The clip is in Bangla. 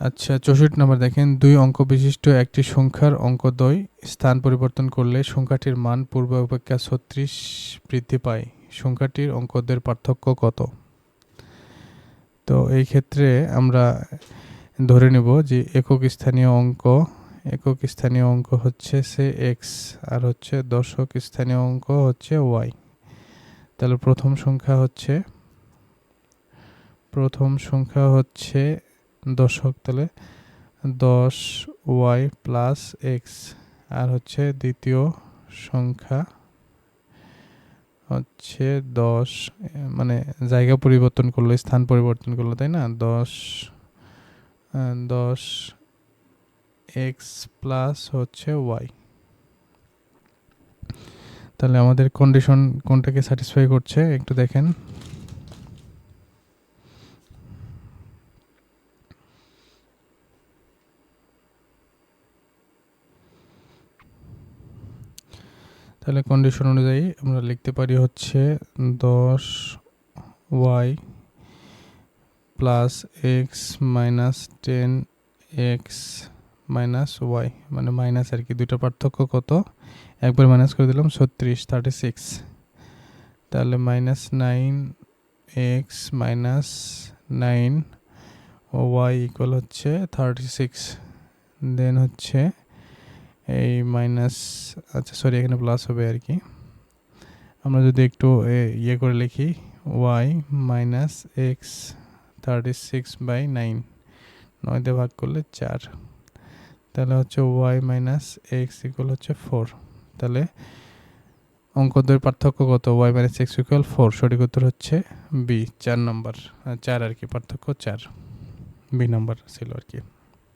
আচ্ছা চৌষট্টি নম্বর দেখেন, দুই অঙ্ক বিশিষ্ট একটি সংখ্যার অঙ্কদ্বয় স্থান পরিবর্তন করলে সংখ্যাটির মান পূর্ব অপেক্ষা ছত্রিশ বৃদ্ধি পায়। সংখ্যাটির অঙ্কদের পার্থক্য কত? তো এই ক্ষেত্রে আমরা ধরে নেব যে একক স্থানীয় অঙ্ক, একক স্থানীয় অঙ্ক হচ্ছে সে এক্স আর হচ্ছে দশক স্থানীয় অঙ্ক হচ্ছে ওয়াই তাহলে প্রথম সংখ্যা হচ্ছে, প্রথম সংখ্যা হচ্ছে দশক তাহলে দশ ওয়াই প্লাস এক্স আর হচ্ছে দ্বিতীয় সংখ্যা হচ্ছে দশ মানে জায়গা পরিবর্তন করল, স্থান পরিবর্তন করল, তাই না? দশ দশ এক্স প্লাস হচ্ছে ওয়াই। তাহলে আমাদের কন্ডিশন কোনটাকে স্যাটিসফাই করছে একটু দেখেন। তাহলে কন্ডিশন অনুযায়ী আমরা লিখতে পারি হচ্ছে দশ Y plus X minus ten X minus Y মানে মাইনাস আর কি দুটো পার্থক্য কত? একবার মাইনাস করে দিলাম ছত্রিশ থার্টি সিক্স তাহলে minus nine X minus nine Y equal হচ্ছে থার্টি সিক্স দেন হচ্ছে এই মাইনাস আচ্ছা সরি এখানে প্লাস হবে আর কি। আমরা যদি একটু ইয়ে করে লিখি Y minus X thirty six by nine নয় দিয়ে ভাগ করলে চার। তাহলে হচ্ছে ওয়াই মাইনাস এক্স ইকুয়াল হচ্ছে ফোর তাহলে অঙ্কদের পার্থক্য কত? Y minus X equal four সঠিক উত্তর হচ্ছে বি চার নম্বর চার আর কি, পার্থক্য চার। বি নম্বর ছিল আর কি।